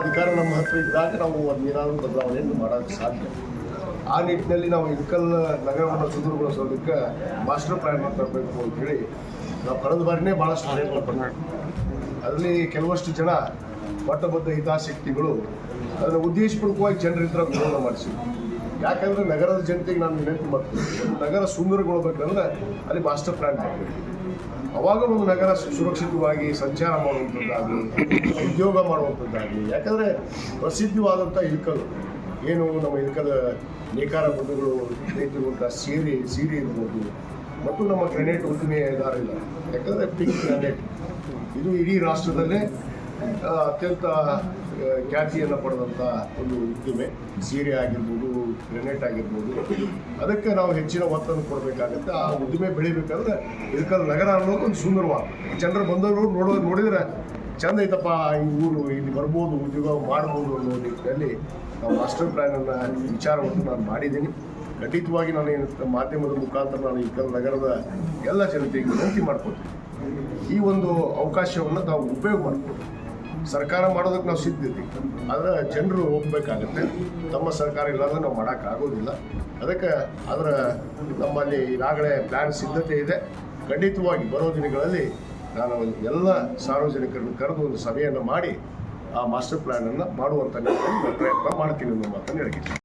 ಅಧಿಕಾರ ನಮ್ಮ ಹತ್ರ ಇದ್ದಾಗ ನಾವು ಅದನ್ನೇನಾದರೂ ಬದಲಾವಣೆಯನ್ನು ಮಾಡೋಕ್ಕೆ ಸಾಧ್ಯ. ಆ ನಿಟ್ಟಿನಲ್ಲಿ ನಾವು ಇಳಕಲ್ ನಗರವನ್ನು ಸುಂದರಗೊಳಿಸೋದಕ್ಕೆ ಮಾಸ್ಟರ್ ಪ್ಲ್ಯಾನ್ ತರಬೇಕು ಅಂತೇಳಿ ನಾವು ಕಳೆದ ಬಾರಿನೇ ಭಾಳಷ್ಟು ಪ್ರಯತ್ನ ಪಡ್ತೀವಿ ಅದರಲ್ಲಿ ಕೆಲವಷ್ಟು ಜನ ಪಟ್ಟಬದ್ಧ ಹಿತಾಸಕ್ತಿಗಳು ಅದನ್ನು ಉದ್ದೇಶಪೂರ್ವಕವಾಗಿ ಜನರ ಗೌರವ ಮಾಡಿಸಿದ್ರು. ಯಾಕಂದರೆ ನಗರದ ಜನತೆಗೆ ನಾನು ವಿನಂತಿ ಮಾಡ್ತೀನಿ. ನಗರ ಸುಂದರಗೊಳ್ಬೇಕಂದ್ರೆ ಅಲ್ಲಿ ಮಾಸ್ಟರ್ ಪ್ಲ್ಯಾನ್ ಮಾಡಬೇಕು ಅವಾಗ ಒಂದು ನಗರ ಸುರಕ್ಷಿತವಾಗಿ ಸಂಚಾರ ಮಾಡುವಂಥದ್ದಾಗಲಿ, ಉದ್ಯೋಗ ಮಾಡುವಂಥದ್ದಾಗಲಿ, ಯಾಕಂದರೆ ಪ್ರಸಿದ್ಧವಾದಂಥ ಇಳ್ಕಲ್ ಏನು ನಮ್ಮ ಇಳ್ಕಲ್ ನೇಕಾರ ಬಂಧುಗಳು ನೇತಿರುವಂಥ ಸೀರೆ ಸೀರೆ ಇರ್ಬೋದು ಮತ್ತು ನಮ್ಮ ಗ್ರೆನೇಟ್ ಉದ್ದಿಮೆ ಇಲ್ಲ ಯಾಕಂದರೆ ಪಿಂಕ್ ಗ್ರೆನೇಟ್ ಇದು ಇಡೀ ರಾಷ್ಟ್ರದಲ್ಲೇ ಅತ್ಯಂತ ಖ್ಯಾತಿಯನ್ನು ಪಡೆದಂಥ ಒಂದು ಉದ್ದಿಮೆ. ಸೀರೆ ಆಗಿರ್ಬೋದು ಗ್ರೆನೇಟ್ ಆಗಿರ್ಬೋದು. ಅದಕ್ಕೆ ನಾವು ಹೆಚ್ಚಿನ ಒತ್ತನ್ನು ಕೊಡಬೇಕಾಗತ್ತೆ. ಆ ಉದ್ದಿಮೆ ಬೆಳಿಬೇಕಂದ್ರೆ ಇದಕ್ಕೆ ನಗರ ಅನ್ನೋದು ಒಂದು ಸುಂದರವಾದ ಜನರು ಬಂದವರು ನೋಡೋ, ನೋಡಿದ್ರೆ ಚಂದ ಐತಪ್ಪ, ಈ ಊರು, ಇಲ್ಲಿ ಬರ್ಬೋದು, ಉದ್ಯೋಗ ಮಾಡ್ಬೋದು ಅನ್ನೋ ನಿಟ್ಟಿನಲ್ಲಿ ನಾವು ಮಾಸ್ಟರ್ ಪ್ಲ್ಯಾನನ್ನು ವಿಚಾರವನ್ನು ನಾನು ಮಾಡಿದ್ದೀನಿ. ಖಂಡಿತವಾಗಿ ನಾನು ಏನು ಮಾಧ್ಯಮದ ಮುಖಾಂತರ ನಾನು ಈ ನಗರದ ಎಲ್ಲ ಜನತೆಗೆ ವಿನಂತಿ ಮಾಡ್ಕೊತೀನಿ ಈ ಒಂದು ಅವಕಾಶವನ್ನು ನಾವು ಉಪಯೋಗ ಮಾಡ್ಬೋದು ಸರ್ಕಾರ ಮಾಡೋದಕ್ಕೆ ನಾವು ಸಿದ್ಧಿದ್ದೀವಿ ಆದರೆ ಜನರು ಹೋಗ್ಬೇಕಾಗತ್ತೆ. ತಮ್ಮ ಸರ್ಕಾರ ಇಲ್ಲಾಂದ್ರೆ ನಾವು ಮಾಡೋಕ್ಕಾಗೋದಿಲ್ಲ. ಅದಕ್ಕೆ ಅದರ ನಮ್ಮಲ್ಲಿ ಈಗಾಗಲೇ ಪ್ಲ್ಯಾನ್ ಸಿದ್ಧತೆ ಇದೆ. ಖಂಡಿತವಾಗಿ ಬರೋ ದಿನಗಳಲ್ಲಿ ನಾನು ಎಲ್ಲ ಸಾರ್ವಜನಿಕರನ್ನು ಕರೆದು ಒಂದು ಸಭೆಯನ್ನು ಮಾಡಿ ಆ ಮಾಸ್ಟರ್ ಪ್ಲ್ಯಾನನ್ನು ಮಾಡುವಂಥ ಪ್ರಯತ್ನ ಮಾಡ್ತೀನಿ ಅನ್ನೋ ಮಾತನ್ನು ಹೇಳಿದ್ದೀನಿ.